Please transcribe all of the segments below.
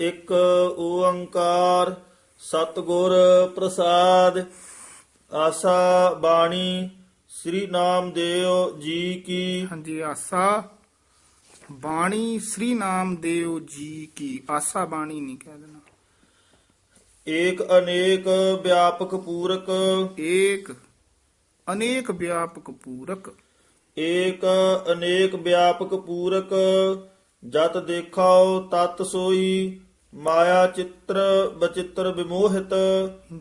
ਇੱਕ ਓੰਕਾਰ ਸਤਿਗੁਰ ਪ੍ਰਸਾਦ। ਆਸਾ ਬਾਣੀ ਸ੍ਰੀ ਨਾਮਦੇਵ ਜੀ ਕੀ। ਹਾਂਜੀ ਆਸਾ ਬਾਣੀ ਸ੍ਰੀ ਨਾਮਦੇਵ ਜੀ ਕੀ। ਆਸਾ ਬਾਣੀ ਨਹੀਂ ਕਹਿ ਦੇਣਾ। ਏਕ ਅਨੇਕ ਵਿਆਪਕ ਪੂਰਕ। ਏਕ ਅਨੇਕ ਵਿਆਪਕ ਪੂਰਕ। ਏਕ ਅਨੇਕ ਵਿਆਪਕ ਪੂਰਕ। ਜਤ ਦੇਖਾਓ ਤਤ ਸੋਈ। ਮਾਇਆ ਚਿੱਤਰ ਬਚਿੱਤਰ ਵਿਮੋਹਿਤ।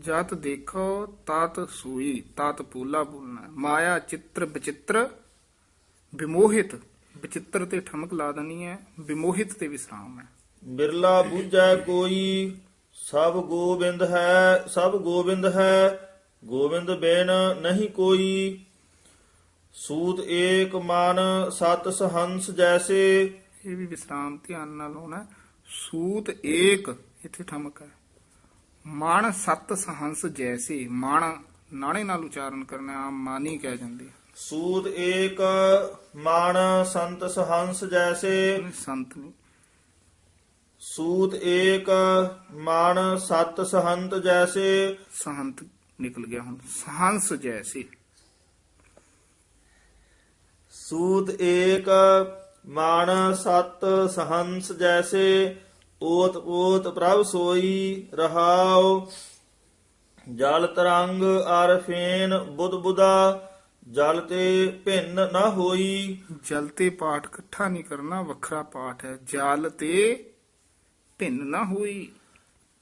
ਜਤ ਦੇਖੋ ਤਤ ਸੂਈ ਤਤ ਪੂਲਾ ਬੋਲਣਾ। ਮਾਇਆ ਚਿੱਤਰ ਵਿਚਿੱਤਰ ਵਿਮੋਹਿਤ। ਵਿਚਿੱਤਰ ਤੇ ਠਮਕ ਲਾ ਦੇਣੀ ਹੈ ਵਿਮੋਹਿਤ ਤੇ ਵਿਸਰਾਮ ਹੈ। ਬਿਰਲਾ ਬੂਝੈ ਕੋਈ ਸਭ ਗੋਬਿੰਦ ਹੈ ਸਭ ਗੋਬਿੰਦ ਹੈ ਗੋਬਿੰਦ ਬਿਨ ਨਹੀਂ ਕੋਈ। ਸੂਤ ਏਕ ਮਨ ਸਤ ਸਹੰਸ ਜੈਸੇ। ਇਹ ਵੀ ਵਿਸਰਾਮ ਧਿਆਨ ਨਾਲ ਹੋਣਾ। ਸੂਤ ਏਕ ਇੱਥੇ ਠਮਕ ਹੈ। ਮਨ ਸਤ ਸਹੰਸ ਜੈਸੇ ਮਨ ਨਾਣੇ ਨਾਲ ਉਚਾਰਨ ਕਰਨਾ ਮਾਨੀ ਕਹਿ ਜਾਂਦੇ ਆ। ਸੂਤ ਏਕ ਮਨ ਸੰਤ ਸਹੰਸ ਜੈਸੇ। ਸੰਤ ਨਹੀਂ। ਸੂਤ ਏਕ ਮਨ ਸਤ ਸਹੰਤ ਜੈਸੇ। ਸਹੰਤ ਨਿਕਲ ਗਿਆ ਹੁਣ। ਸਹੰਸ ਜੈਸੇ। ਸੂਤ ਏਕ ਮਨ ਸਤ ਸਹੰਸ ਜੈਸੇ ਓਤ ਓਤ ਪ੍ਰਭ ਸੋਈ ਰਹਾਉ। ਜਲ ਤਰੰਗ ਅਰ ਫੇਨ ਬੁੱਧ ਬੁਦਾ ਜਲ ਤੇ ਭਿੰਨ ਨਾ ਹੋਈ। ਜਲ ਤੇ ਪਾਠ ਇਕੱਠਾ ਨਹੀਂ ਕਰਨਾ ਵੱਖਰਾ ਪਾਠ ਹੈ। ਜਲ ਤੇ ਭਿੰਨ ਨਾ ਹੋਈ।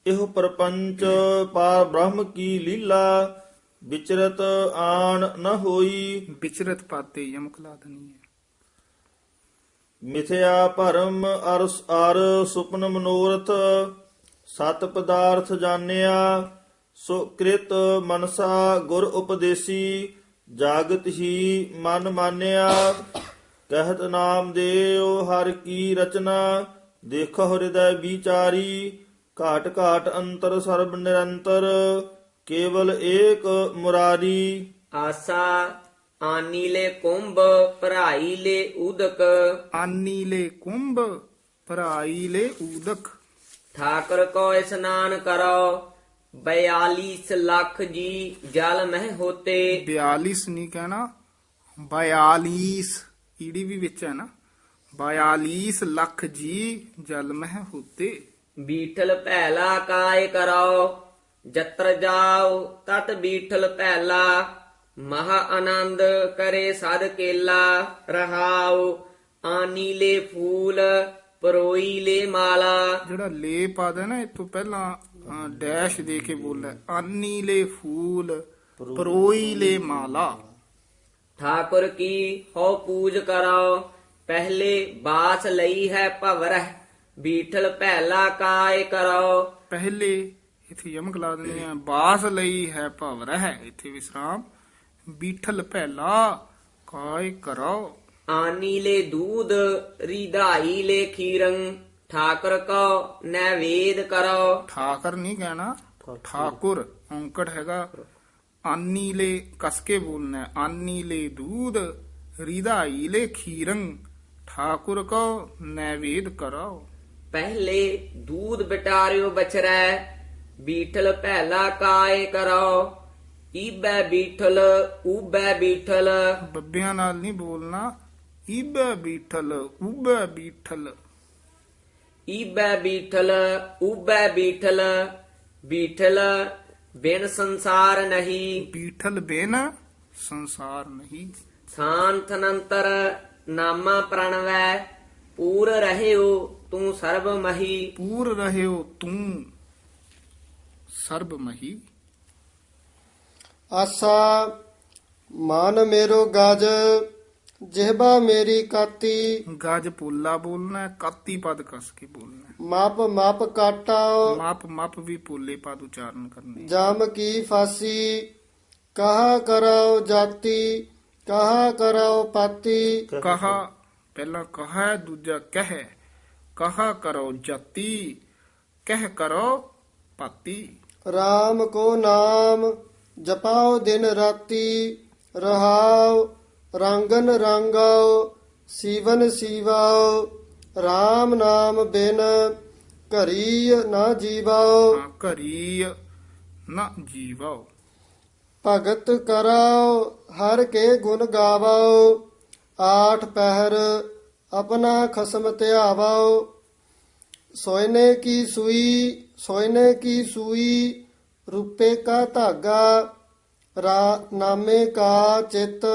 ਇਹੋ ਪਰਪੰਚ ਪਾਰ ਬ੍ਰਹਮ ਕੀ ਲੀਲਾ ਵਿਚਰਤ ਆਣ ਨ ਹੋਈ। ਵਿਚਰਤ ਪਾਤੇ ਯਮਕ ਲਾ ਦੇਣੀ ਹੈ। ਮਿਥਿਆ ਭਰਮ ਅਰ ਅਰ ਸੁਪਨ ਮਨੋਰਥ, ਸਤ ਪਦਾਰਥ ਜਾਣਿਆ, ਸੋ ਕ੍ਰਿਤ ਮਨਸਾ ਗੁਰ ਉਪਦੇਸੀ, ਜਾਗਤ ਹੀ ਮਨ ਮਾਨਿਆ। ਕਹਿਤ ਨਾਮ ਦੇਉ ਹਰ ਕੀ ਰਚਨਾ, ਦੇਖੋ ਹਿਰਦੈ ਵਿਚਾਰੀ, ਘਾਟ ਘਾਟ ਅੰਤਰ ਸਰਬ ਨਿਰੰਤਰ, ਕੇਵਲ ਏਕ ਮੁਰਾਰੀ। ਆਸਾ ਆਨੀਲੇ ਕੁੰਭ ਭਰਾਈ ਲੈ ਉਦਕ ਆਨੀ ਲੈ ਕੁੰਭ ਭਰਾਈ ਲੈ ਊਦਕ। ਠਾਕਰ ਕੋ ਇਸਨਾਨ ਕਰੋ 42 ਲੱਖ ਜੀ ਜਲ ਮਹਿ ਹੋਤੇ। 42 ਨਹੀਂ ਕਹਿਣਾ 42 ਈੜੀ ਵੀ ਵਿੱਚ ਹੈ ਨਾ। 42 ਲੱਖ ਜੀ ਜਲ ਮਹਿ ਹੋਤੇ। ਬੀਠਲ ਪਹਿਲਾ ਕਾਇ ਕਰੋ ਜਤਰ ਜਾਓ ਤਤ ਬੀਠਲ ਪਹਿਲਾ ਮਹਾ ਆਨੰਦ ਕਰੇ ਸਦ ਕੇਲਾ ਰਹਾਉ ਆਨੀ ਲੈ ਫੂਲ ਪਰੋਈ ਲੈ ਮਾਲਾ। ਜਿਹੜਾ ਲੇ ਪਦ ਹੈ ਨਾ ਇਹ ਤੋਂ ਪਹਿਲਾਂ ਡੈਸ਼ ਦੇ ਕੇ ਬੋਲਿਆ ਆਨੀ ਲੈ ਫੂਲ ਪਰੋਈ ਲੈ ਮਾਲਾ। ਠਾਕੁਰ ਕੀ ਹੋ ਪੂਜ ਕਰੋ ਪਹਿਲੇ ਬਾਸ ਲਈ ਹੈ ਭਵਰਹ ਬੀਠਲ ਪਹਿਲਾ ਕਾਇ ਕਰੋ। ਪਹਿਲੇ ਇਥੇ ਯਮਕ ਲਾ ਦਿੰਦੇ ਆ ਬਾਸ ਲਈ ਹੈ ਭਵ ਰਹਿ ਇਥੇ ਵਿਸਰਾਮ। ਬੀਠਲ ਪਹਿਲਾ ਕਾਇ ਕਰੋ ਆਨੀ ਲੈ ਦੂਧ ਰਿਧਾਈ ਲੈ ਖੀਰੰ ਠਾਕੁਰ ਕੋ ਨੈਵੇਦ ਕਰੋ। ਠਾਕਰ ਨਹੀਂ ਕਹਿਣਾ ਠਾਕੁਰ। ਔਂਕੜ ਹੈਗਾ। ਆਨੀ ਲੈ ਕਸ ਕੇ ਬੋਲਣਾ ਹੈ। ਆਨੀ ਲੈ ਦੂਧ ਰਿਧਾਈ ਲੈ ਖੀਰੰ ਠਾਕੁਰ ਕੋ ਨੈਵੇਦ ਕਰੋ। ਪਹਿਲੇ ਦੂਧ ਬਟਾਰਿਓ ਬਚਰੈ ਬੀਠਲ ਪਹਿਲਾ ਕਾਇ ਕਰੋ। ਈਬੈ ਬੀਠਲ ਊਬੈ ਬੀਠਲ। ਬੱਬਿਆਂ ਨਾਲ ਨਹੀਂ ਬੋਲਣਾ। ਈਬੈ ਬੀਠਲ ਉਬੈ ਬੀਠਲ। ਈਬੈ ਬੀਠਲ ਊਬੈ ਬੀਠਲ। ਬੀਠਲ ਬਿਨ ਸੰਸਾਰ ਨਹੀਂ। ਬੀਠਲ ਬਿਨ ਸੰਸਾਰ ਨਹੀਂ। ਸ਼ਾਂਤ ਅਨੰਤਰ ਨਾਮਾ ਪ੍ਰਣਵੈ ਪੂਰ ਰਹਿਓ ਤੂੰ ਸਰਬ ਮਹੀ। ਪੂਰ ਰਹਿਓ ਤੂੰ ਸਰਬ ਮਹੀ। ਆਸਾ ਮਨ ਮੇਰੋ ਗਜ ਜਿਹਬਾ ਮੇਰੀ ਕਾਤੀ ਗਜ ਪੋਲਾ ਬੋਲਣਾ ਹੈ, ਕਾਤੀ ਪਦ ਕਸ ਕੇ ਬੋਲਣਾ ਹੈ। ਮਪ ਮਪ ਕਾਟਾਓ ਮਾਪ ਮਾਪ ਵੀ ਪੋਲੇ ਪਦ ਉਚਾਰਨ ਕਰਨੇ ਜਮ ਕੀ ਫਾਸੀ ਕਹਾ ਕਰੋ ਜਾਤੀ ਕਹਾ ਕਰੋ ਪਾਤੀ ਕਹਾ ਪਹਿਲਾ ਕਹਾ ਹੈ, ਦੂਜਾ ਕਹਿ ਕਹਾ ਕਰੋ ਜਤੀ ਕਹਿ ਕਰੋ ਪਾਤੀ RAM ਕੋ ਨਾਮ ਜਪਾਓ ਦਿਨ ਰਾਤੀ ਰਹਾਉ ਰੰਗਨ ਰੰਗਾਓ ਸੀਵਨ ਸੀਵਾਓ RAM ਨਾਮ ਬਿਨ ਘਰੀ ਨਾ ਜੀਵਾਓ। ਘਰੀ ਨਾ ਜੀਵੋ ਭਗਤ ਕਰਾਓ ਹਰ ਕੇ ਗੁਣ ਗਾਵਾਓ ਆਠ ਪਹਿਰ ਆਪਣਾ ਖਸਮ ਧਿਆਵਾਓ। ਸੋਇਨੇ ਕੀ ਸੂਈ ਸੋਇਨੇ ਕੀ ਸੂਈ ਰੂਪੇ ਕਾ ਧਾਗਾ ਰਾ ਨਾਮੇ ਕਾ ਚਿਤ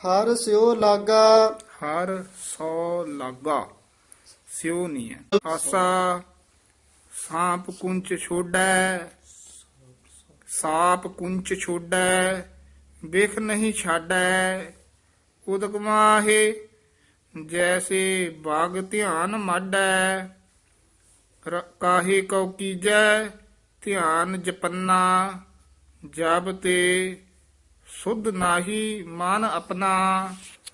ਹਰ ਸਿਓ ਲਾਗਾ ਹਰ ਸੋ ਲਾਗਾ ਸਿਉ ਨਹੀਂ ਹੈ ਆਸਾ ਸਾਪ ਕੁੰਚ ਛੋੜੈ ਸਾਪ ਕੁੰਚ ਛੋੜੈ ਵੇਖ ਨਹੀਂ ਛਾੜੈ ਉਦਕ ਮਾਹੇ ਜੈਸੇ ਬਾਗ ਧਿਆਨ ਮਾਡੈ ਰ- ਕਾਹੇ ਕਉ ਕੀਜੈ ਧਿਆਨ ਜਪੰਨਾ ਜਬ ਤੇ ਸੁਧ ਨਾਹੀ ਮਨ ਆਪਣਾ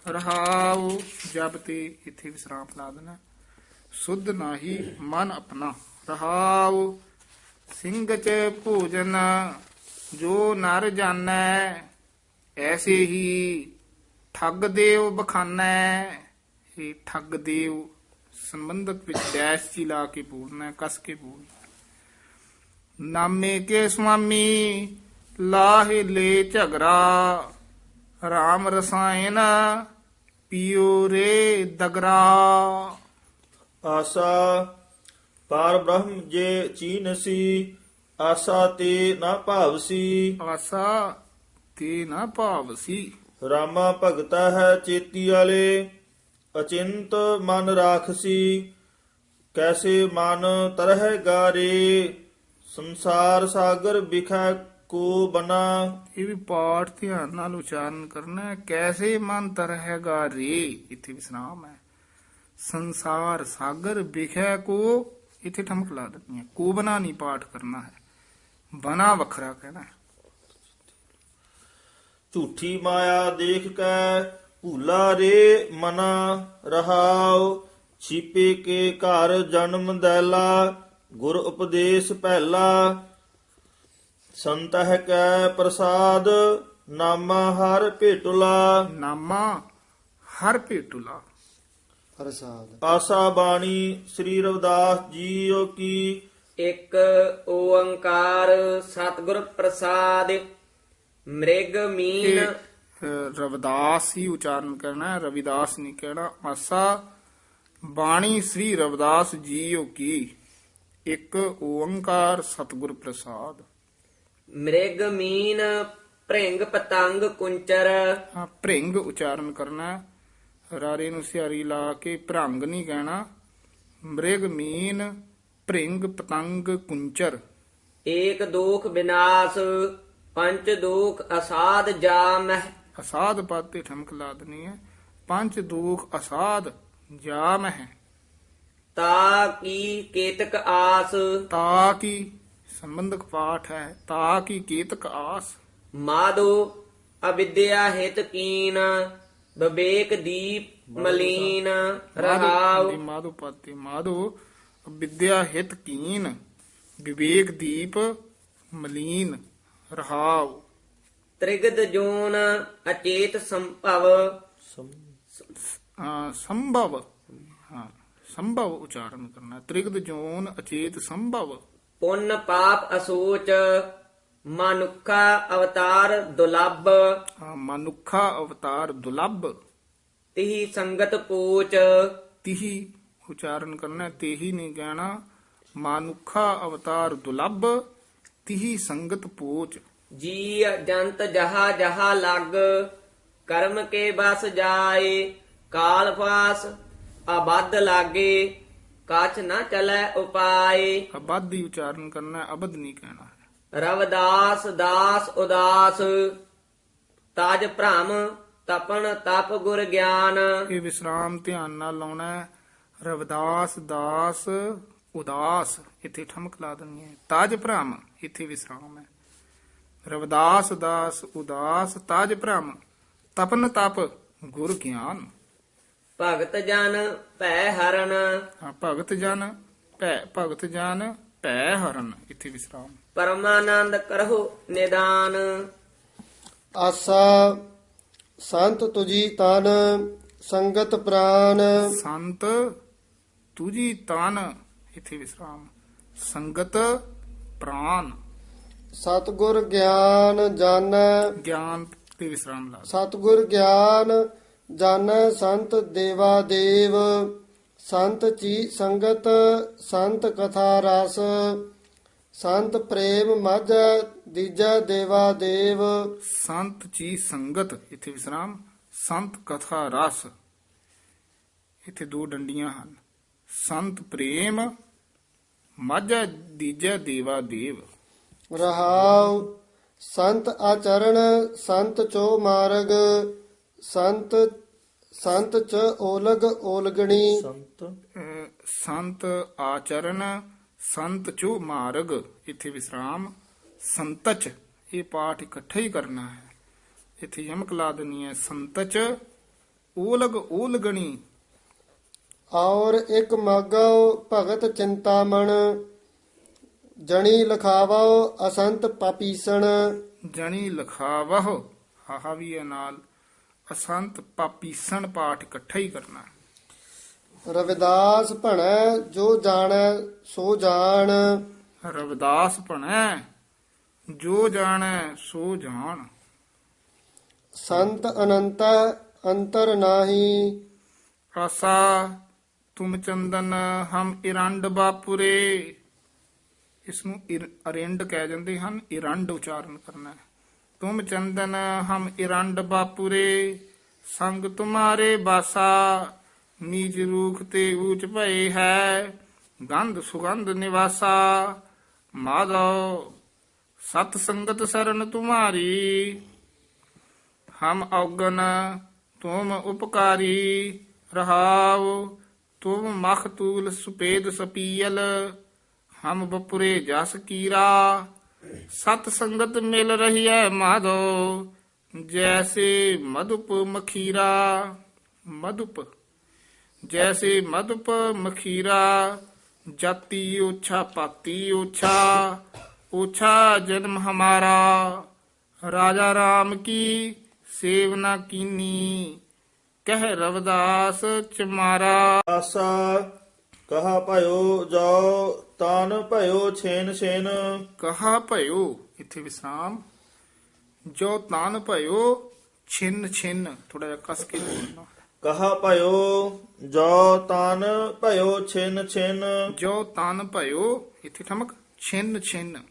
ਰਹਾਉ। ਜਬ ਤੇ ਇੱਥੇ ਵਿਸਰਾਮ ਲਾ ਦੇਣਾ। ਸੁਧ ਨਾਹੀ ਮਨ ਆਪਣਾ ਰਹਾਉ। ਸਿੰਘ ਚ ਭੋਜਨ ਜੋ ਨਰ ਜਾਣੈ ਐਸੇ ਹੀ ਠੱਗ ਦੇਵ ਬਖਾਨੈ। ਇਹ ਠੱਗ ਦੇਵ ਸੰਬੰਧਕ ਵਿੱਚ ਡੈਸ਼ ਜੀ ਲਾ ਕੇ ਬੋਲਣਾ ਹੈ, ਕਸ ਕੇ ਬੋਲਣਾ। ਨਾਮੇ ਕੇ ਸੁਆਮੀ ਲਾਹੇ ਲੈ ਝਗਰਾ। ਰਾਮ ਰਸਾਇਣ ਪੀਓ ਰੇ ਦਗਰਾ। ਆਸਾ ਪਾਰ ਬ੍ਰਹਮ ਜੇ ਚੀਨਸੀ ਆਸਾ ਤੇ ਨਾ ਭਾਵਸੀ ਆਸਾ ਤੇ ਨਾ ਭਾਵਸੀ ਰਾਮਾ ਭਗਤਾ ਹੈ ਚੇਤੀ ਵਾਲੇ ਅਚਿੰਤ ਮਨ ਰਾਖਸੀ ਕੈਸੇ ਮਨ ਤਰਹਿ ਗਾਰੇ ਸੰਸਾਰ ਸਾਗਰ ਬਿਖੈ ਕੋ ਬਨਾ ਇਹ ਵੀ ਪਾਠ ਧਿਆਨ ਨਾਲ ਉਚਾਰਨ ਕਰਨਾ ਹੈ। ਕੈਸੇ ਮਨ ਤਰਹਿਗਾ ਰੇ? ਇੱਥੇ ਵਿਸਰਾਮ ਹੈ। ਸੰਸਾਰ ਸਾਗਰ ਵਿਖੈ ਕੋ। ਇੱਥੇ ਠਮਕ ਲਾ ਦਿੱਤੀ ਹੈ। ਕੋ ਬਣਾ ਨਹੀਂ ਪਾਠ ਕਰਨਾ ਹੈ। ਬਣਾ ਵੱਖਰਾ ਕਹਿਣਾ ਹੈ। ਝੂਠੀ ਮਾਇਆ ਦੇਖ ਕੈ ਭੂਲਾ ਰੇ ਮਨਾ ਰਹਾਉ। ਛੀਪੇ ਕੇ ਘਰ ਜਨਮ ਦੈਲਾ। ਗੁਰ ਉਪਦੇਸ਼ ਪਹਿਲਾ ਸੰਤਹਿ ਕੈ ਪ੍ਰਸਾਦ ਨਾਮਾ ਹਰ ਭੇਟੁਲਾ। ਨਾਮਾ ਹਰ ਭੇਟੁਲਾ। ਪ੍ਰਸਾਦ। ਆਸਾ ਬਾਣੀ ਸ੍ਰੀ ਰਵਿਦਾਸ ਜੀਓ ਕੀ। ਇੱਕ ਓੰਕਾਰ ਸਤਿਗੁਰ ਪ੍ਰਸਾਦ ਮ੍ਰਿਗ ਮੀਨ। ਇਹ ਅ, ਰਵਿਦਾਸ ਹੀ ਉਚਾਰਨ ਕਰਨਾ ਹੈ ਰਵਿਦਾਸ ਨਹੀਂ ਕਹਿਣਾ। ਆਸਾ ਬਾਣੀ ਸ੍ਰੀ ਰਵਿਦਾਸ ਜੀਓ ਕੀ। ਇੱਕ ਓੰਕਾਰ ਸਤਿਗੁਰ ਪ੍ਰਸਾਦ। ਮ੍ਰਿਗ ਮੀਨ ਭ੍ਰਿੰਗ ਪਤੰਗ ਕੁੰਚਰ। ਹਾਂ ਭ੍ਰਿੰਗ ਉਚਾਰਨ ਕਰਨਾ ਹੈ। ਰਾਰੇ ਨੂੰ ਸਿਆਰੀ ਲਾ ਕੇ ਭ੍ਰੰਗ ਨਹੀਂ ਕਹਿਣਾ। ਮ੍ਰਿਗ ਮੀਨ ਭ੍ਰਿੰਗ ਪਤੰਗ ਕੁੰਚਰ। ਏਕ ਦੋਖ ਵਿਨਾਸ਼ ਪੰਚ ਦੋਖ ਅਸਾਧ ਜਾਮਹਿ ਅਸਾਧ ਪਦ ਤੇ ਠਮਕ ਲਾ ਦੇਣੀ ਹੈ। ਪੰਜ ਦੁਖ ਅਸਾਧ ਜਾਮ ਹੈ। ਤਾ ਕੀ ਕੇਤਕ ਆਸ ਤਾ ਕੀ ਸੰਬੰਧਕ ਪਾਠ ਹੈ ਤਾ ਕੀ ਕੀਤਕ ਆਸ ਮਾਦੋ ਅਵਿਦਿਆ ਹਿਤ ਕੀਨ ਵਿਵੇਕ ਦੀਪ ਮਲੀਨ ਰਹਾਉ ਮਾਧੋ ਮਾਧੋ ਪਦ ਤੇ ਮਾਧੋ ਵਿਦਿਆ ਹਿਤ ਕੀਨ ਵਿਵੇਕ ਦੀਪ ਮਲੀਨ ਰਹਾਉ ਤ੍ਰਿਗਦ ਜੋਨ ਅਚੇਤ ਸੰਭਵ ਉਚਾਰਨ ਕਰਨਾ। ਤ੍ਰਿਗਦ ਜੋਨ ਅਚੇਤ ਸੰਭਵ। ਪੁੰਨ ਪਾਪ ਅਸੋਚ ਮਨੁੱਖਾ ਅਵਤਾਰ ਦੁਲੱਭ। ਹਾਂ, ਮਨੁੱਖਾ ਅਵਤਾਰ ਦੁਲੱਭ। ਤਿਹੀ ਸੰਗਤ ਪੂਚ। ਤਿਹੀ ਉਚਾਰਨ ਕਰਨਾ ਤੇਹੀ ਨਹੀਂ ਕਹਿਣਾ। ਮਾਨੁਖਾ ਅਵਤਾਰ ਦੁਲੱਭ ਤਿਹੀ ਸੰਗਤ ਪੋਚ। ਜੀ ਜੰਤ ਜਹਾ ਜਹਾ ਲੱਗ ਕਰਮ ਕੇ ਬਸ ਜਾਏ ਕਾਲ ਫਾਸ ਅਬਦ ਲਾਗੇ ਕਾਚ ਨਾ ਚਲੈ ਉਪਾਏ। ਅਬਦ ਹੀ ਉਚਾਰਨ ਕਰਨਾ ਅਬਦ ਨਹੀਂ ਕਹਿਣਾ ਹੈ। ਰਵਦਾਸ ਦਾਸ ਉਦਾਸ। ਤਾਜ ਭ੍ਰਮ ਤਪਨ ਤਪ ਗੁਰ ਗਿਆਨ। ਇਹ ਵਿਸਰਾਮ ਧਿਆਨ ਨਾਲ ਲਾਉਣਾ ਹੈ। ਰਵਦਾਸ ਦਾਸ ਉਦਾਸ ਇੱਥੇ ਠਮਕ ਲਾ ਦੇਣੀ ਹੈ। ਤਾਜ ਭ੍ਰਮ ਇੱਥੇ ਵਿਸਰਾਮ ਹੈ। ਰਵਦਾਸ ਦਾਸ ਉਦਾਸ ਤਾਜ ਭ੍ਰਮ ਤਪਨ ਤਪ ਗੁਰ ਗਿਆਨ। ਭਗਤ ਜਨ ਭੈ ਹਰਨ। ਹਾਂ, ਭਗਤ ਜਨ ਭੈ ਭਗਤ ਜਨ ਭੈ ਹਰਨ। ਇੱਥੇ ਵਿਸਰਾਮ। ਪਰਮਾਨੰਦ ਕਰਹੁ ਨਿਦਾਨ। ਆਸਾ ਸੰਤ ਤੁਜੀ ਤਨ ਸੰਗਤ ਪ੍ਰਾਨ। ਸੰਤ ਤੁਜੀ ਤਨ ਇੱਥੇ ਵਿਸਰਾਮ। ਸੰਗਤ ਪ੍ਰਾਨ। ਸਤਗੁਰ ਗਿਆਨ ਜਾਣੈ। ਗਿਆਨ ਤੇ ਵਿਸਰਾਮ ਲਾ ਸਤਗੁਰ ਗਿਆਨ ਜਾਣੈ ਸੰਤ ਦੇਵਾ ਦੇਵ ਸੰਤ ਚੀ ਸੰਗਤ ਸੰਤ ਕਥਾ ਰਸ ਸੰਤ ਪ੍ਰੇਮ ਮਾਝਾ ਦੀਜਾ ਦੇਵਾ ਦੇਵ। ਸੰਤ ਜੀ ਸੰਗਤ ਇੱਥੇ ਵਿਸਰਾਮ ਸੰਤ ਕਥਾ ਰਸ। ਇੱਥੇ ਦੋ ਡੰਡੀਆਂ ਹਨ। ਸੰਤ ਪ੍ਰੇਮ ਮਾਝਾ ਦੀਜਾ ਦੇਵਾ ਦੇਵ। ਰਹਾਉ ਸੰਤ ਆਚਰਣ ਸੰਤ ਚੋ ਮਾਰਗ। ਸੰਤ ਸੰਤ ਚ ਓਲਗ ਓਲਗਣੀ। ਸੰਤ ਸੰਤ ਆਚਰਨ ਸੰਤ ਚੋ ਮਾਰਗ ਇੱਥੇ ਵਿਸਰਾਮ ਸੰਤਚ ਇਹ ਪਾਠ ਇਕੱਠਾ ਹੀ ਕਰਨਾ ਹੈ। ਇੱਥੇ ਯਮਕ ਲਾ ਦੇਣੀ ਹੈ ਸੰਤਚ ਓਲਗ ਓਲਗਣੀ। ਔਰ ਇੱਕ ਮਾਗੋ ਭਗਤ ਚਿੰਤਾਮਣ ਜਣੀ ਲਖਾਵੋ ਅਸੰਤ ਪਾਪੀਸਣ। ਜਣੀ ਲਖਾਵਹ ਹਾਹਾ ਵੀ ਹੈ ਨਾਲ। ਅਸੰਤ ਪਾਪੀਸਣ ਪਾਠ ਇਕੱਠਾ ਹੀ ਕਰਨਾ। ਰਵਿਦਾਸ ਭਣੈ ਜੋ ਜਾਣੈ ਸੋ ਜਾਣ। ਰਵਿਦਾਸ ਭਣੈ ਜੋ ਜਾਣੈ ਸੋ ਜਾਣ। ਸੰਤ ਅਨੰਤ ਅੰਤਰ ਨਾਹੀ। ਆਸਾ ਤੁਮ ਚੰਦਨ ਹਮ ਇਰੰਡ ਬਾਪੁਰੇ। ਇਸ ਨੂੰ ਅਰਿੰਡ ਕਹਿ ਜਾਂਦੇ ਹਨ ਇਰੰਡ ਉਚਾਰਨ ਕਰਨਾ। ਹੈ ਤੁਮ ਚੰਦਨ ਹਮ ਇਰੰਡ ਬਾਪੂਰੇ, ਸੰਗ ਤੁਮਾਰੇ ਬਾਸਾ ਨੀਜ ਰੂਖ ਤੇ ਊਚ ਭਏ ਹੈ, ਗੰਧ ਸੁਗੰਧ ਨਿਵਾਸਾ। ਮਾਧੋ ਸਤ ਸੰਗਤ ਸਰਨ ਤੁਮਾਰੀ, ਹਮ ਔਗਨ ਤੁਮ ਉਪਕਾਰੀ, ਰਹਾਉ ਤੁਮ ਮਖਤੂਲ ਸੁਪੇਦ ਸਪੀਲ ਹਮ ਬਪੁਰੇ ਜਸ ਕੀਰਾ। ਸਤ ਸੰਗਤ ਮਿਲ ਰਹੀ ਹੈ ਮਾਧੋ ਜੈਸੇ ਮਧੁਪ ਮਖੀਰਾ ਮਧੁਪ ਜੈਸੇ ਮਧੁਪ ਮਖੀਰਾ ਜਾਤੀ ਓਛਾ ਪਾਤੀ ਓਛਾ ਓਛਾ ਜਨਮ ਹਮਾਰਾ ਰਾਜਾ ਰਾਮ ਕੀ ਸੇਵਨਾ ਕੀਨੀ ਕਹਿ ਰਵਦਾਸ ਚਮਾਰਾ ਆਸਾ ਕਹਾ ਭਇਓ ਜਾਓ ਤਾਨ ਭਇਓ ਛੇਨ ਛੇਨ। ਕਹਾ ਭਇਓ ਇੱਥੇ ਵਿਸਰਾਮ। ਜੋ ਤਾਨ ਭਇਓ ਛਿੰਨ ਛਿੰਨ। ਥੋੜਾ ਜਿਹਾ ਕਸ ਕੇ ਬੋਲਣਾ ਕਹਾ ਭਇਓ ਜੋ ਤਾਨ ਭਇਓ ਛਿਨ ਛਿਨ। ਜੋ ਤਾਨ ਭਇਓ ਇੱਥੇ ਠਮਕ ਛਿੰਨ ਛਿੰਨ।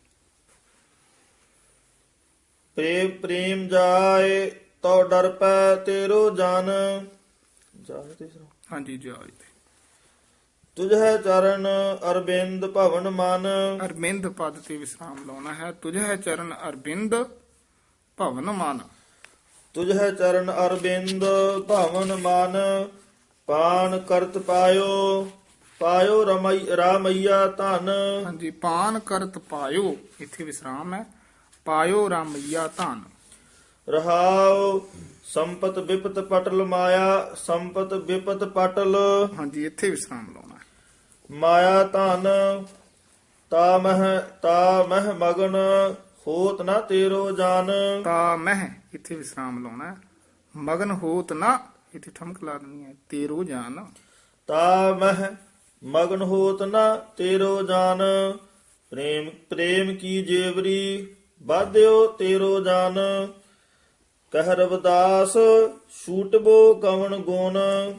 ਪ੍ਰੇਮ ਪ੍ਰੇਮ ਜਾਏ ਤੋ ਡਰ ਪੈ ਤੇਰੋ ਜਨ। ਜਾਏ ਤੀਸਰਾ ਹਾਂਜੀ ਜੀ ਆਈ ਤੇ ਤੁਝੈ ਚਰਨ ਅਰਬਿੰਦ ਭਵਨ ਮਨ। ਅਰਬਿੰਦ ਪਦ ਤੇ ਵਿਸਰਾਮ ਲਾਉਣਾ ਹੈ। ਤੁਝੇ ਚਰਨ ਅਰਬਿੰਦ ਭਵਨ ਮਨ। ਤੁਝੈ ਚਰਨ ਅਰਬਿੰਦ ਭਵਨ ਮਨ। ਪਾਨ ਕਰਤ ਪਾਇਓ ਪਾਇਓ ਰਮਈ ਰਾਮਈਆ ਧਨ। ਹਾਂਜੀ ਪਾਨ ਕਰਤ ਪਾਇਓ ਇੱਥੇ ਵਿਸਰਾਮ ਹੈ। ਪਾਇਓ ਰਾਮਈਆ ਧਨ। ਰਹਾਉ ਸੰਪਤ ਵਿਪਤ ਪਟਲ ਮਾਇਆ ਸੰਪਤ ਵਿਪਤ ਪਟਲ। ਹਾਂਜੀ ਇੱਥੇ ਵਿਸਰਾਮ ਹੈ ਮਾਇਆ ਧਨ ਤਾ ਮਹਿ ਤਾ ਮਹਿ ਮਗਨ ਹੋਤ ਨਾ ਤੇਰੋ ਜਨ। ਤਾ ਮਹਿ ਇੱਥੇ ਵਿਸਰਾਮ ਲਾਉਣਾ ਮਗਨ ਹੋਤ ਨਾ ਇੱਥੇ ਠਮਕ ਲਾ ਦੇਣੀ ਹੈ। ਤੇਰੋ ਜਾਨ। ਤਾ ਮਹਿ ਮਗਨ ਹੋਤ ਨਾ ਤੇਰੋ ਜਨ। ਪ੍ਰੇਮ ਪ੍ਰੇਮ ਕੀ ਜੇਵਰੀ ਬਾਧਿਓ ਤੇਰੋ ਜਨ। ਕਹਿ ਰਵਦਾਸ ਛੂਟਬੋ ਕਵਣ ਗੁਣ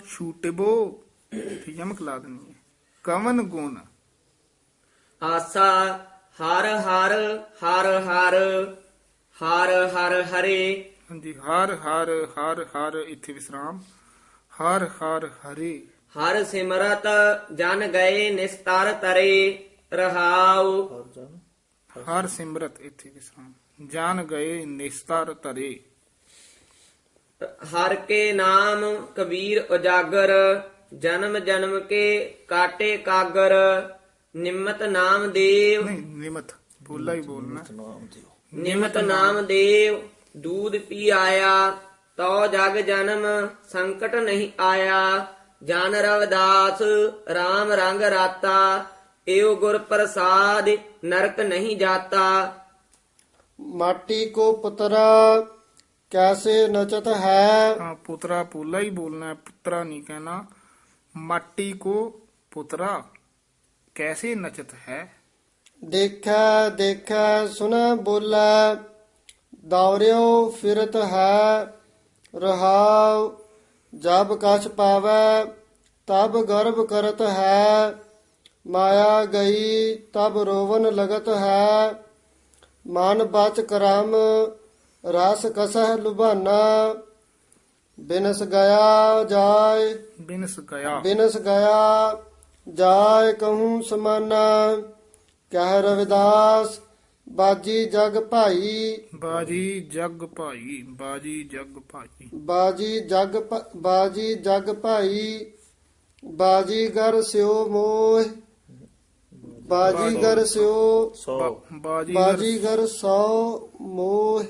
ਛੂਟਬੋ ਇੱਥੇ ਯਮਕ ਲਾ ਦੇਣੀ ਹੈ। ਕਵਨ ਗੁਣ? ਆਸਾ ਹਰ ਹਰ ਹਰ ਹਰ ਹਰ ਹਰ ਹਰੇ। ਹਾਂਜੀ ਹਰ ਹਰ ਹਰ ਹਰ ਇੱਥੇ ਵਿਸਰਾਮ। ਹਰ ਹਰ ਹਰੇ। ਹਰ ਸਿਮਰਤ ਜਨ ਗਏ ਨਿਸਤਰ ਤਰੇ ਰਹਾਉ। ਹਰ ਸਿਮਰਤ। ਇੱਥੇ ਵਿਸਰਾਮ। ਜਾਣ ਗਏ ਨਿਸਤਰ ਤਰੇ। ਹਰ ਕੇ ਨਾਮ ਕਬੀਰ ਉਜਾਗਰ। ਜਨਮ ਜਨਮ ਕੇ ਕਾਟੇ ਕਾਗਰ ਨਿਮਤ ਨਾਮ ਦੇਵ। ਨਹੀਂ ਨਿਮਤ ਬੋਲਾ ਹੀ ਬੋਲਣਾ। ਨਿਮਤ ਨਾਮ ਦੇਵ ਦੂਧ ਪੀ ਆਇਆ ਤੋ ਜਗ ਜਨਮ ਸੰਕਟ ਨਹੀਂ ਆਇਆ। ਜਨ ਰਵਦਾਸ RAM ਰੰਗ ਰਾਤਾ ਏਉ ਗੁਰ ਪ੍ਰਸਾਦ ਨਰਕ ਨਹੀਂ ਜਾਤਾ। ਮਾਟੀ ਕੋ ਪੁਤਰਾ ਕੈਸੇ ਨਚਤ ਹੈ? ਹਾਂ ਪੁੱਤਰਾ ਪੋਲਾ ਹੀ ਬੋਲਣਾ ਹੈ ਪੁੱਤਰਾ ਨਹੀਂ ਕਹਿਣਾ। ਮਾਟੀ ਕੋ ਪੁੱਤਰਾ, ਕੈਸੇ ਨਚਤ ਹੈ? ਦੇਖੈ ਦੇਖੈ ਸੁਨੈ ਬੋਲੇ ਦੌਰਿਓ ਫਿਰਤ ਹੈ, ਰਹਾਉ, ਜਬ ਕਛ ਪਾਵੈ, ਤਬ ਗਰਭ ਕਰਤ ਹੈ, ਮਾਇਆ ਗਈ, ਤਬ ਰੋਵਨ ਲਗਤ ਹੈ, ਮਨ ਬਚ ਕਰਮ, ਰਸ ਕਸਹਿ ਲੁਭਾਨਾ ਬਿਨਸ ਗਿਆ ਜਾਏ ਬਿਨਸ ਗਿਆ। ਬਿਨਸ ਗਿਆ ਜਾਏ ਕਹੂੰ ਸਮਾਨਾ ਕਹਿ ਰਵਿਦਾਸ ਬਾਜੀ ਜਗ ਭਾਈ। ਬਾਜੀ ਜਗ ਭਾਈ ਬਾਜੀ ਜਗ ਭਾਈ। ਬਾਜੀ ਜਗ ਬਾਜੀ ਜਗ ਭਾਈ ਬਾਜੀਗਰ ਸਿਓ ਮੋਹ ਬਾਜੀਗਰ ਸਿਓ ਬਾਜੀ ਬਾਜੀਗਰ ਸੋ ਮੋਹ।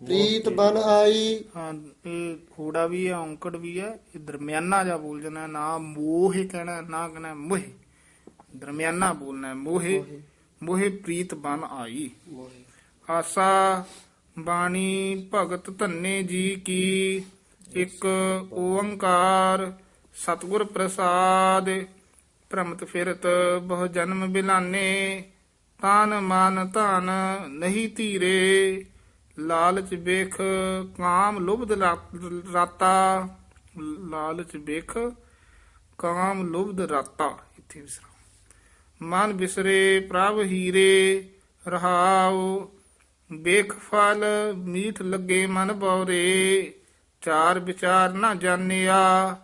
ਪ੍ਰੀਤ ਬਨ ਆਈ। ਹਾਂ ਇਹ ਖੋੜਾ ਵੀ ਹੈ ਔਂਕੜ ਵੀ ਹੈ ਇਹ ਦਰਮਿਆਨਾ ਜਾ ਬੋਲ ਜਨਾ ਨਾ ਮੋਹ ਕਹਿਣਾ ਨਾ ਕਹਿਣਾ ਮੋਹ। ਦਰਮਿਆਨਾ ਬੋਲਣਾ ਮੋਹੇ। ਮੋਹੇ ਪ੍ਰੀਤ ਬਨ ਆਈ। ਆਸਾ ਬਾਣੀ ਭਗਤ ਧੰਨੇ ਜੀ ਕੀ ਇੱਕ ਓੰਕਾਰ ਸਤਿਗੁਰ ਪ੍ਰਸਾਦ ਭ੍ਰਮਤ ਫਿਰਤ ਬਹੁ ਜਨਮ ਬਿਲਾਨੇ ਤਾਨ ਮਾਨ ਧਨ ਨਹੀਂ ਧੀਰੇ। ਲਾਲਚ ਵੇਖ ਕਾਮ ਲੁਬਧ ਰਾਤਾ। ਲਾਲਚ ਵੇਖ ਕਾਮ ਲੁਬਧ ਰਾਤਾ। ਇੱਥੇ ਵਿਸਰਾਮ। ਮਨ ਬਿਸਰੇ, ਪ੍ਰਭ ਹੀਰੇ ਰਹਾਉ। ਵੇਖ ਫਲ, ਮੀਠ ਲੱਗੇ ਮਨ ਬਉਰੇ ਚਾਰ ਵਿਚਾਰ ਨਾ ਜਾਣਿਆ।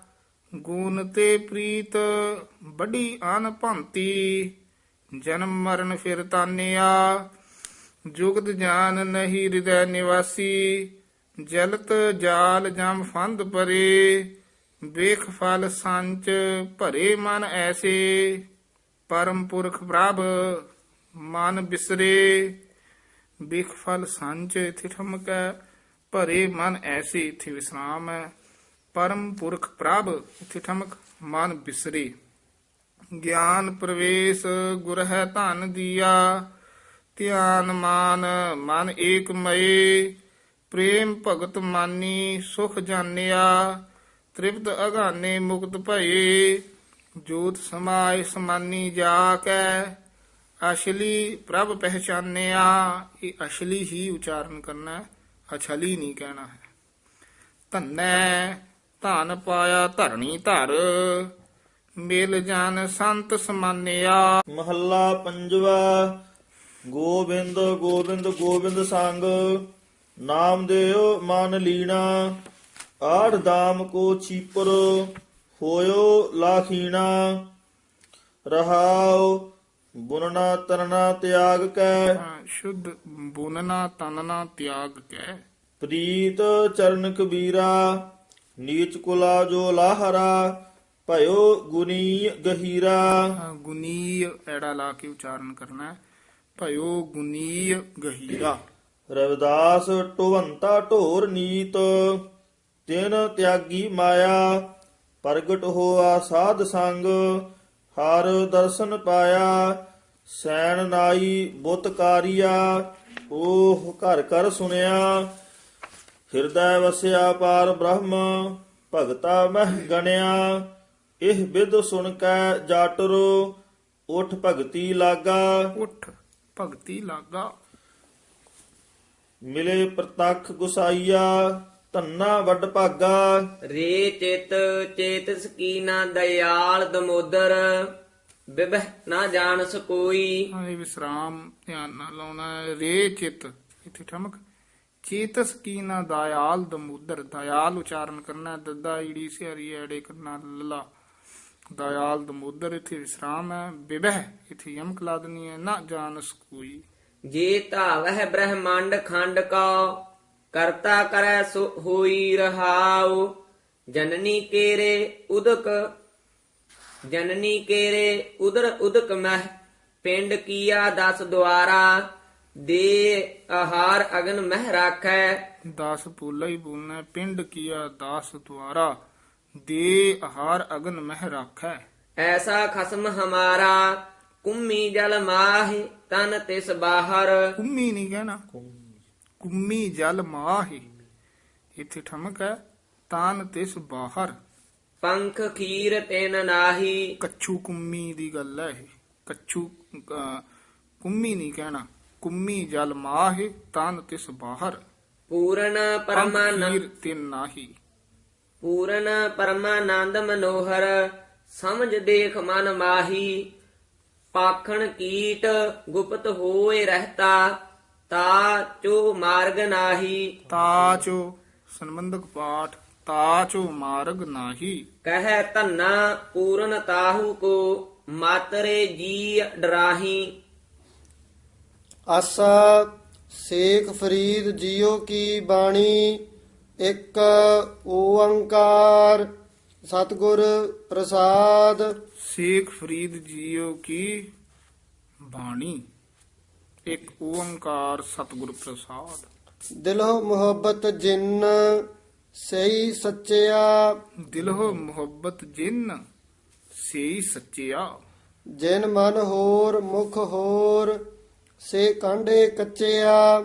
ਗੁਣ ਤੇ ਪ੍ਰੀਤ ਬੜੀ ਅਨ ਭੰਤੀ। ਜਨਮ ਮਰਨ ਫਿਰ ਤਾਨਿਆ। ਜੁਗਤ ਜਾਨ ਨਹੀਂ ਹਿਰਦੈ ਨਿਵਾਸੀ, ਜਲਤ ਜਾਲ ਜਮ ਫੰਦ ਪਰੇ, ਵੇਖ ਫਲ ਸੰਚ ਭਰੇ ਮਨ ਐਸੇ। ਪਰਮ ਪੁਰਖ ਪ੍ਰਭ, ਮਨ ਬਿਸਰੇ, ਵੇਖ ਫਲ ਸੰਚ ਇਥੇ ਠਮਕ ਭਰੇ ਮਨ ਐਸੇ ਇਥੇ ਵਿਸਰਾਮ ਹੈ। ਪਰਮ ਪੁਰਖ ਪ੍ਰਭ ਇਥੇ ਠਮਕ ਮਨ ਬਿਸਰੇ। ਗਿਆਨ ਪ੍ਰਵੇਸ਼ ਗੁਰ ਹੈ ਧਨ ਦੀਆ ਧਿਆਨ ਮਾਨ, ਮਨ ਏਕ ਮਏ ਪ੍ਰੇਮ ਭਗਤ ਮਾਨੀ, ਸੁਖ ਜਾਣਿਆ, ਤ੍ਰਿਪਤ ਅਗਾਨੇ ਮੁਕਤ ਭਏ, ਜੋਤ ਸਮਾਏ ਸਮਾਨੀ ਜਾ ਕੈ ਅਸ਼ਲੀ ਪ੍ਰਭ ਪਹਿਚਾਨਿਆ, ਇਹ ਅਸ਼ਲੀ ਹੀ ਉਚਾਰਨ ਕਰਨਾ, ਅਛਲੀ ਨਹੀਂ ਕਹਿਣਾ ਹੈ। ਧੰਨੈ, ਧਨ ਪਾਇਆ ਧਰਣੀ ਧਰ, ਮਿਲ ਜਾਣ ਸੰਤ ਸਮਾਨਿਆ। ਮਹੱਲਾ ਪੰਜਵਾ ਗੋਬਿੰਦ ਗੋਬਿੰਦ ਗੋਬਿੰਦ ਸੰਗ। ਨਾਮ ਦਿਓ ਮਨ ਲੀਣਾ। ਆੜ ਦਾਮ ਕੋ ਛੀਪਰ ਹੋਇਓ ਲਾਖੀਣਾ। ਰਹਾਉ ਬੁਨਣਾ ਤਰਨਾ ਤਿਆਗ ਕੈ। ਸ਼ੁੱਧ ਬੁਨਨਾ ਤਨਨਾ ਤਿਆਗ ਕੈ। ਪ੍ਰੀਤ ਚਰਨ ਕਬੀਰਾ ਨੀਚ ਕੁਲਾ ਜੋ ਲਾਹਰਾ ਭਇਓ ਗੁਨੀ ਗਹੀਰਾ। ਹਾਂ, ਗੁਨੀਯ ਐੜਾ ਲਾ ਕੇ ਉਚਾਰਨ ਕਰਨਾ ਹੈ। ਭਇਓ ਗੁਨੀਯ ਗਹੀਰਾ। ਰਵਿਦਾਸ ਟੁਵੰਤਾ ਢੋਰ ਨੀਤ ਤਿਨ ਤਿਆਗੀ ਮਾਇਆ ਪ੍ਰਗਟ ਹੋਆ ਸਾਧ ਸੰਗ ਹਰ ਦਰਸ਼ਨ ਪਾਇਆ ਸੈਣ ਨਾਈ ਬੁੱਤ ਕਾਰੀਆ ਉਹ ਘਰ ਘਰ ਸੁਨਿਆ ਹਿਰਦੈ ਵਸਿਆ ਪਾਰ ਬ੍ਰਹਮ ਭਗਤਾ ਮਹਿ ਗਣਿਆ ਇਹ ਵਿਦ ਸੁਣ ਕੈ ਜਾਟਰੋ ਉਠ ਭਗਤੀ ਲਾਗਾ। ਉਠ। ਭਗਤੀ ਲਾਗਾ। ਮਿਲੇ ਪ੍ਰਤੱਖ ਗੁਸਾਈਆ ਧੰਨਾ ਵੱਡ ਭਾਗਾ। ਰੇ ਚਿਤ ਚੇਤਸ ਕੀ ਨਾ ਦਇਆਲ ਦਮੋਦਰ। ਬਿਬਹ ਨਾ ਜਾਣਸ ਕੋਈ ਹਾਂ, ਇਹ ਵਿਸਰਾਮ ਧਿਆਨ ਨਾਲ ਲਾਉਣਾ ਹੈ। ਰੇ ਚਿਤ ਇੱਥੇ ਠਮਕ। ਚੇਤਸ ਕੀ ਨਾ ਦਇਆਲ ਦਮੁਦਰ। ਦਇਆਲ ਉਚਾਰਨ ਕਰਨਾ ਹੈ, ਦੱਦਾ ਈੜੀ ਸਿਹਰੀ ਐੜੇ ਕਰਨਾ ਲੱਲਾ। ਦਇਆਲ ਦਮੁਦਰ ਇੱਥੇ ਵਿਸਰਾਮ ਹੈ। ਬਿਬਹ ਇੱਥੇ ਯਮਕ ਲਾ ਦੇਣੀ ਹੈ। ਨਾ ਜਾਣਸ ਕੋਈ ਜੇ ਧਾਵਹਿ ਬ੍ਰਹਮੰਡ ਖੰਡ ਕੋ ਕਰਤਾ ਕਰੈ ਸੋ ਹੋਈ ਰਹਾਉ। ਜਨਨੀ ਕੇਰੇ ਉਦਕ ਜਨਨੀ ਕੇਰੇ ਉਦਰ ਉਦਕ ਮਹਿ। ਪਿੰਡ ਕੀਆ ਦਸ ਦੁਆਰਾ ਦੇ ਆਹਾਰ ਅਗਨ ਮਹਿ ਰਾਖੈ। ਦਾਸ ਪੂਲਾ ਹੀ ਬੋਲਣਾ ਪਿੰਡ ਕੀਆ ਦਾਸ ਦੁਆਰਾ। ਦੇ ਆਹਾਰ ਅਗਨ ਮਹਿ ਰਾਖੈ। ਐਸਾ ਖਸਮ ਹਮਾਰਾ ਕੁੰਮੀ ਜਲ ਮਾਹਿ ਤਨ ਤਿਸ ਬਾਹਰ। ਕੁੰਮੀ ਨਹੀਂ ਕਹਿਣਾ। ਕੁੰਮੀ ਜਲ ਮਾਹੀ। ਇੱਥੇ ਠਮਕ ਹੈ ਤਾਨ ਤਿਸ ਬਾਹਰ। ਪੰਖ ਖੀਰ ਤਿਨ ਨਾਹੀ। ਕੱਛੂ ਕੁੰਮੀ ਦੀ ਗੱਲ ਹੈ ਇਹ। ਕੱਛੂ ਕੁੰਮੀ ਨਹੀਂ ਕਹਿਣਾ। ਕੁੰਮੀ ਜਲ ਮਾਹਿ ਤਨ ਤਿਸ ਬਾਹਰ। ਪੂਰਨ ਪਰਮਾਨੰਦ ਤਿਨ ਨਾਹੀ। ਪੂਰਨ ਪਰਮਾਨੰਦ ਮਨੋਹਰ ਸਮਝ ਦੇਖ ਮਨ ਮਾਹੀ। ਪਾਖਣ ਕੀਟ ਗੁਪਤ ਹੋਏ ਰਹਤਾ ਤਾ ਚੋ ਮਾਰਗ ਨਾਹੀ। ਤਾਚੋ ਸੰਬੰਧਕ ਪਾਠ ਤਾਚੋ ਮਾਰਗ ਨਾਹੀ। ਕਹੈ ਧੰਨਾ ਪੂਰਨ ਤਾਹੂ ਕੋ ਮਾਤਰੇ ਜੀ ਡਰਾਹੀ। ਆਸਾ ਸੇਖ ਫਰੀਦ ਜੀਓ ਕੀ ਬਾਣੀ। ਇੱਕ ਓੰਕਾਰ ਸਤਿਗੁਰ ਪ੍ਰਸਾਦ। ਸ਼ੇਖ ਫਰੀਦ ਜੀਓ ਕੀ ਬਾਣੀ? ਇੱਕ ਓੰਕਾਰ ਸਤਿਗੁਰ ਪ੍ਰਸਾਦ। ਦਿਲੋਂ ਮੁਹੱਬਤ ਜਿਨ ਸਹੀ ਸੱਚਿਆ। ਦਿਲੋ ਮੁਹੱਬਤ ਜਿਨ ਸੇਈ ਸੱਚਿਆ। ਜਿਨ ਮਨ ਹੋਰ ਮੁਖ ਹੋਰ ਸੇ ਕਾਂਡੇ ਕੱਚਿਆ।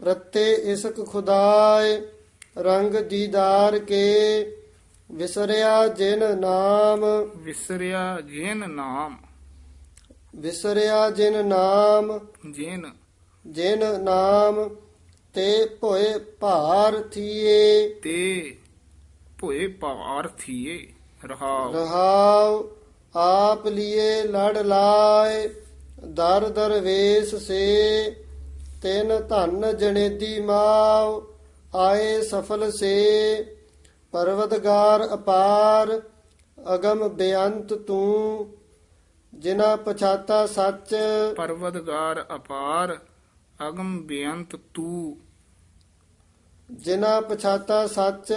ਰੱਤੇ ਇਸਕ ਖੁਦਾਏ। ਰੰਗ ਦੀਦਾਰ ਕੇ ਵਿਸਰਿਆ ਜਿਨ ਨਾਮ। ਵਿਸਰਿਆ ਜਿਨ ਨਾਮ। ਵਿਸਰਿਆ ਜਿਨ ਨਾਮ। ਜਿਨ। ਜਿਨ ਨਾਮ ਤੇ ਭੋਏ ਭਾਰ ਥੀਏ। ਤੇ ਭੋਏ ਪਾਰ ਥੀਏ। ਰਹਾਉ ਰਹਾਉ ਆਪ ਲਿਏ ਲੜ ਲਾਏ ਦਰ ਦਰਵੇਸ਼ ਸੇ ਤਿਨ ਧਨ ਜਣੇਦੀ ਮਾਉ ਆਏ ਸਫਲ ਸੇ ਪਰਵਤਗਾਰ ਅਪਾਰ ਅਗਮ ਬੇਅੰਤ ਤੂੰ ਜਿਨਾ ਪਛਾਤਾ ਸੱਚ। ਪਰਵਤਗਾਰ ਅਪਾਰ ਅਗਮ ਬੇਅੰਤ ਤੂ। ਜਿਨਾ ਪਛਾਤਾ ਸੱਚ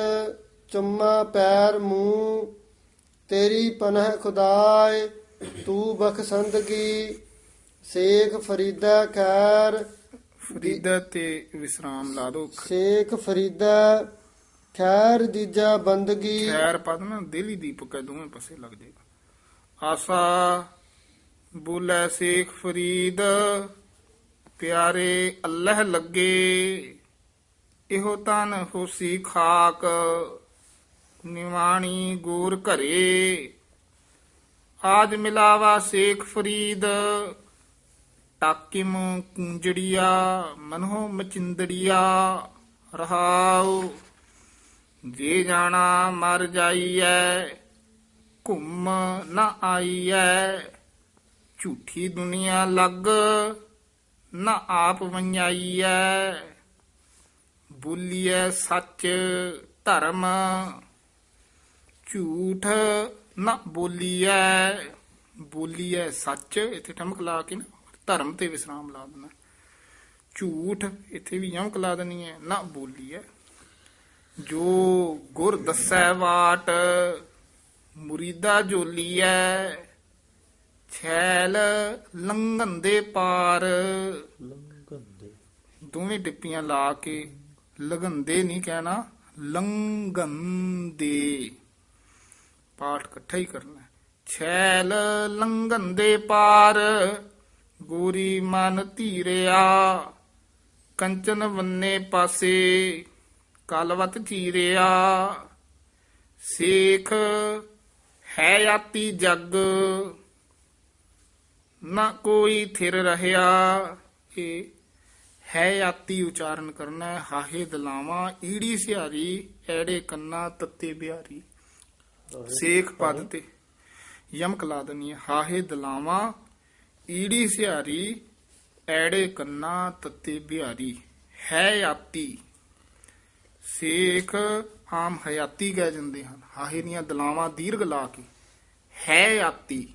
ਚੁੰਮਾ ਪੈਰ ਮੂੰਹ ਤੇਰੀ ਪਨਹ ਖੁਦਾਏ ਤੂੰ ਬਖਸ਼ੰਦਗੀ ਸੇਖ ਫਰੀਦਾ ਖੈਰ। ਫਰੀਦਾ ਤੇ ਵਿਸਰਾਮ ਲਾ ਦੋ ਸੇਖ ਫਰੀਦਾ ਖੈਰ ਦੀਜਾ ਬੰਦਗੀ। ਖੈਰ ਪਦ ਨਾ ਦਿਲੀ ਦੀਪਕ ਹੈ ਦੋਵੇਂ ਪਾਸੇ ਲੱਗ ਜਾਏਗਾ। ਆਸਾ ਬੋਲੇ ਸੇਖ ਫਰੀਦ ਪਿਆਰੇ ਅੱਲਾਹ ਲੱਗੇ। ਇਹੋ ਤਨ ਹੋਸੀ ਖਾਕ ਨਿਵਾਣੀ ਗੂਰ ਘਰੇ। ਆਜ ਮਿਲਾਵਾ ਸੇਖ ਫਰੀਦ ਟਾਕਿਮ ਕੁੰਜੜੀਆ ਮਨੋ ਮਚਿੰਦੜੀਆ, ਰਹਾਉ। ਜੇ ਜਾਣਾ ਮਰ ਜਾਈਐ, ਘੁੰਮ ਨਾ ਆਈਐ। ਝੂਠੀ ਦੁਨੀਆ ਲੱਗ ਨਾ ਆਪ ਵੰਜਾਈਐ। ਬੋਲੀਐ ਸੱਚ ਧਰਮ। ਝੂਠ ਨਾ ਬੋਲੀਐ ਬੋਲੀਐ ਸੱਚ। ਇੱਥੇ ਠਮਕ ਲਾ ਕੇ ਨਾ। ਧਰਮ ਤੇ ਵਿਸਰਾਮ ਲਾ ਦੇਣਾ। ਝੂਠ ਇੱਥੇ ਵੀ ਯਮਕ ਲਾ ਦੇਣੀ ਹੈ ਨਾ ਬੋਲੀਐ ਜੋ ਗੁਰ ਦੱਸੈ ਵਾਟ ਮੁਰੀਦਾ ਜੋਲੀਐ ਛੈਲ ਲੰਘਨ ਦੇ ਪਾਰ। ਦੋਵੇਂ ਟਿੱਪੀਆਂ ਲਾ ਕੇ ਲਗੰਦੇ ਨਹੀਂ ਕਹਿਣਾ ਲੰਘਨ ਦੇ। ਪਾਠ ਇਕੱਠਾ ਹੀ ਕਰਨਾ ਹੈ। ਛੈਲ ਲੰਘਨ ਦੇ ਪਾਰ। ਗੋਰੀ ਮਨ ਧੀਰਿਆ। ਕੰਚਨ ਵੰਨੇ ਪਾਸੇ ਕਲਵਤ ਚੀਰਿਆ। ਸੇਖ ਹੈ ਆਤੀ ਜਗ ਨਾ ਕੋਈ ਥਿਰ ਰਹਿਆ। ਇਹ ਹੈ ਆਤੀ ਉਚਾਰਨ ਕਰਨਾ ਹਾਹੇ ਦਲਾਵਾਂ ਈੜੀ ਸਿਹਾਰੀ ਐੜੇ ਕੰਨਾ ਤੱਤੇ ਬਿਹਾਰੀ। ਸੇਖ ਪਦ ਤੇ ਯਮਕ ਲਾ ਦੇਣੀ ਹੈ ਹਾਹੇ ਦਲਾਵਾਂ ਈੜੀ ਸਿਹਾਰੀ, ਐੜੇ ਕੰਨਾ ਤੱਤੇ ਬਿਹਾਰੀ, ਹੈ ਆਤੀ। ਸੇਖ ਆਮ ਹਯਾਤੀ ਕਹਿ ਜਾਂਦੇ ਹਨ। ਹਾਹੇ ਦੀਆਂ ਦਲਾਵਾਂ ਦੀਰਘ ਲਾ ਕੇ, ਹੈ ਆਤੀ।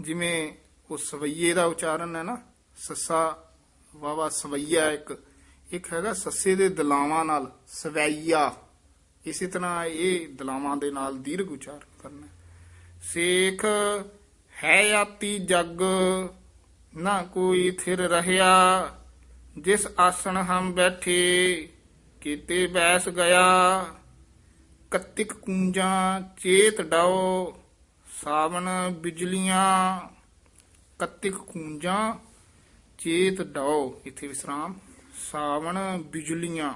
ਜਿਵੇਂ ਉਹ ਸਵਈਏ ਦਾ ਉਚਾਰਨ ਹੈ ਨਾ, ਸੱਸਾ ਵਾਵਾ ਸਵਈਆ ਇੱਕ ਇੱਕ ਹੈਗਾ ਸੱਸੇ ਦੇ ਦਲਾਵਾਂ ਨਾਲ ਸਵੈਈਆ। ਇਸੇ ਤਰ੍ਹਾਂ ਇਹ ਦਲਾਵਾਂ ਦੇ ਨਾਲ ਦੀਰਘ ਉਚਾਰ ਕਰਨਾ ਸੇਖ ਹੈ ਆਤੀ ਜਗ, ਨਾ ਕੋਈ ਥਿਰ ਰਹਿਆ। ਜਿਸ ਆਸਣ ਹਮ ਬੈਠੇ, ਕੀਤੇ ਬੈਸ ਗਿਆ। ਕੱਤਿਕ ਕੂੰਜਾਂ ਚੇਤ ਡਾਓ ਸਾਵਣ ਬਿਜਲੀਆਂ। ਕੱਤਿਕ ਕੂੰਜਾਂ ਚੇਤ ਡਾਓ, ਇੱਥੇ ਵਿਸਰਾਮ। ਸਾਵਣ ਬਿਜਲੀਆਂ,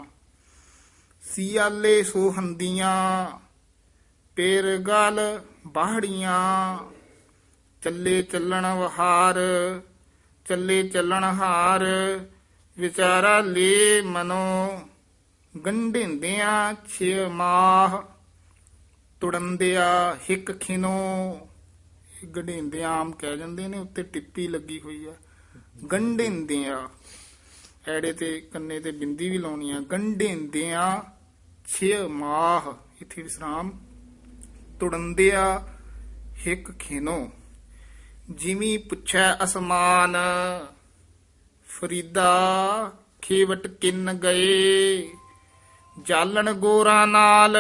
ਸਿਆਲੇ ਸੋਹੰਦੀਆਂ। ਪੇਰ ਗਲ ਬਾਹੜੀਆਂ ਚੱਲੇ ਚੱਲਣ ਵਹਾਰ, ਚੱਲੇ ਚੱਲਣ ਹਾਰ, ਵਿਚਾਰਾ ਲੇ ਮਨੋ, ਗੰਢਿੰਦਿਆਂ ਛੇ ਮਾਹ, ਤੁੜੰਦਿਆ ਹਿੱਕ ਖਿਨੋ, ਗੰਢਿੰਦਿਆਂ ਆਮ ਕਹਿ ਜਾਂਦੇ ਨੇ, ਉੱਤੇ ਟਿੱਪੀ ਲੱਗੀ ਹੋਈ ਆ। ਗੰਢਿੰਦਿਆਂ, ਐੜੇ ਤੇ ਕੰਨੇ ਤੇ ਬਿੰਦੀ ਵੀ ਲਾਉਣੀ ਆ। ਗੰਢਿੰਦਿਆਂ ਛੇ ਮਾਹ, ਇਥੇ ਵਿਸਰਾਮ। ਤੁੜੰਦਿਆ ਹਿੱਕ ਖਿਨੋ ਜਿਮੀ ਪੁੱਛੈ ਅਸਮਾਨ, ਫਰੀਦਾ ਖੇਵਟ ਕਿੰਨ ਗਏ? ਜਾਲਣ ਗੋਰਾ ਨਾਲ,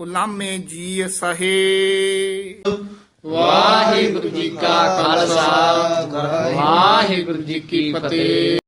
ਉਲਾਮੇ ਜੀ ਸਹੇ। ਵਾਹਿਗੁਰੂ ਜੀ ਕਾ ਖਾਲਸਾ, ਵਾਹਿਗੁਰੂ ਜੀ ਕੀ ਫਤਿਹ।